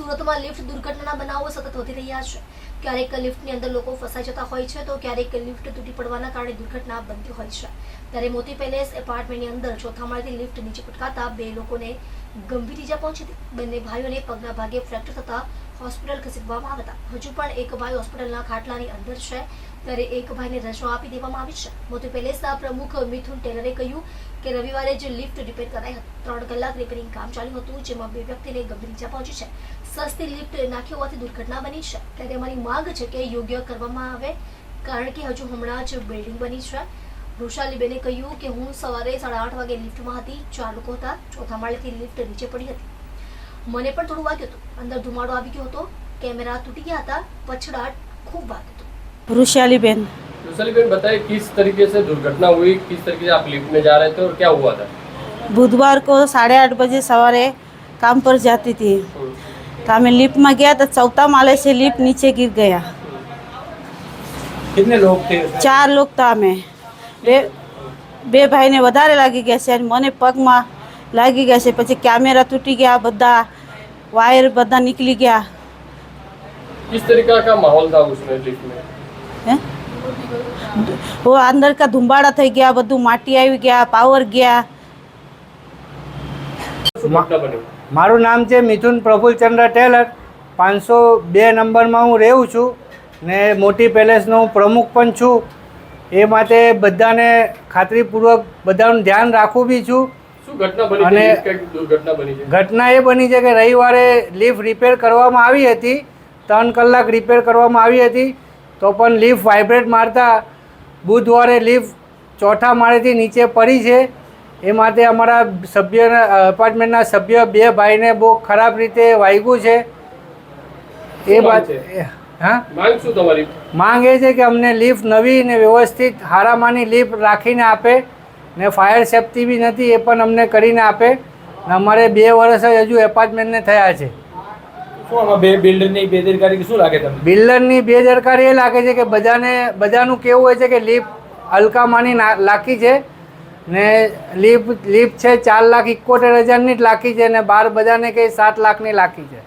સુરતમાં લિફ્ટ દુર્ઘટનાના બનાવો સતત વધી રહ્યા છે. ક્યારેક લિફ્ટની અંદર લોકો ફસાઈ જતા હોય છે, તો ક્યારેક લિફ્ટ તૂટી પડવાના કારણે દુર્ઘટના બનતી હોય છે. ત્યારે મોતી પેલેસ એપાર્ટમેન્ટની અંદર ચોથા માળેથી લિફ્ટ નીચે પટકાતા બે લોકોને ગંભીર ઈજા પહોંચી હતી. બંને ભાઈઓને પગના ભાગે ફ્રેક્ચર થતા હોસ્પિટલ ખસેડવામાં આવ્યા હતા. હજુ પણ એક ભાઈ હોસ્પિટલના ખાટલાની અંદર છે. ત્યારે એક ભાઈને રજા આપી દેવામાં આવી છે. મોતી પેલેસના પ્રમુખ મિથુન ટેલરે કહ્યું કે રવિવારે જે લિફ્ટ રિપેર કરાઈ હતી. ત્રણ કલાક રિપેરિંગ કામ ચાલ્યું હતું, જેમાં બે વ્યક્તિને ગંભીર ઇજા પહોંચી છે. સસ્તી લિફ્ટ નાખી હોવાથી દુર્ઘટના બની છે. ત્યારે અમારી માંગ છે કે યોગ્ય કરવામાં આવે, કારણ કે હજુ હમણાં જ બિલ્ડિંગ બની છે. વૃષાલીબેને કહ્યું કે હું સવારે સાડા આઠ વાગે લિફ્ટમાં હતી, ચાર લોકો હતા. ચોથા માળેથી લિફ્ટ નીચે પડી હતી. મને પણ થોડું વાગ્યું હતું. અંદર ધુમાડો આવી ગયો હતો. કેમેરા તૂટી ગયા હતા. પછડાટ ખૂબ વાગ્યું હતું. वृशाली बहन वैशाली बहन बताइए किस तरीके से दुर्घटना हुई किस तरीके से आप लिफ्ट में जा रहे थे और क्या हुआ था बुधवार को साढ़े आठ बजे सवारे काम पर जाती थी तो हमें लिफ्ट में गया तो चौथा माले से लिफ्ट नीचे गिर गया कितने लोग थे उसमें? ચાર લોક હતા અમે બે બે ભાઈને વધારે લાગી ગયા છે અને મને પગમાં લાગી ગયા છે પછી કેમેરા તૂટી ગયા બધા વાયર બધા નીકળી ગયા किस तरीके का माहौल था उसमें लिफ्ट में હે? वो અંદર કા ધુંબાડા થઈ ગયા બધું માટી આવી ગયા પાવર ગયા. મારું નામ છે મિથુન પ્રફુલચંદ્ર ટેલર. પાંચસો બે નંબરમાં હું રહું છું ને મોટી પેલેસનો હું પ્રમુખ પણ છું. એ માટે બધાને ખાતરીપૂર્વક બધાનું ધ્યાન રાખું બી છું. શું ઘટના બની અને- ઘટના એ બની છે કે રવિવારે લિફ્ટ રિપેર કરવામાં આવી હતી. ત્રણ કલાક રિપેર કરવામાં આવી હતી. તો પણ લિફ્ટ વાઇબ્રેટ મારતા બુધવારે લિફ્ટ ચોથા માળેથી નીચે પડી છે. એ માટે અમારા સભ્યના અપાર્ટમેન્ટના સભ્ય બે ભાઈને બહુ ખરાબ રીતે વાગ્યું છે. એ વાત હા? માંગ શું તમારી? માંગ એ છે કે અમને લિફ્ટ નવી ને વ્યવસ્થિત હારામાની લિફ્ટ રાખીને આપે ને ફાયર સેફ્ટી બી નથી એ પણ અમને કરીને આપે. અમારે બે વર્ષ જ હજુ એપાર્ટમેન્ટને થયા છે. બિલ્ડરની બેદરકારી એ લાગે છે કે બધાને બધાનું કેવું હોય છે કે લિફ્ટ હલકામાની ના- લાખી છે ને લિફ્ટ લિફ્ટ છે ચાર લાખ ઇકોતેર હજારની જ લાખી છે ને બાર બધાને કંઈ સાત લાખની લાખી છે.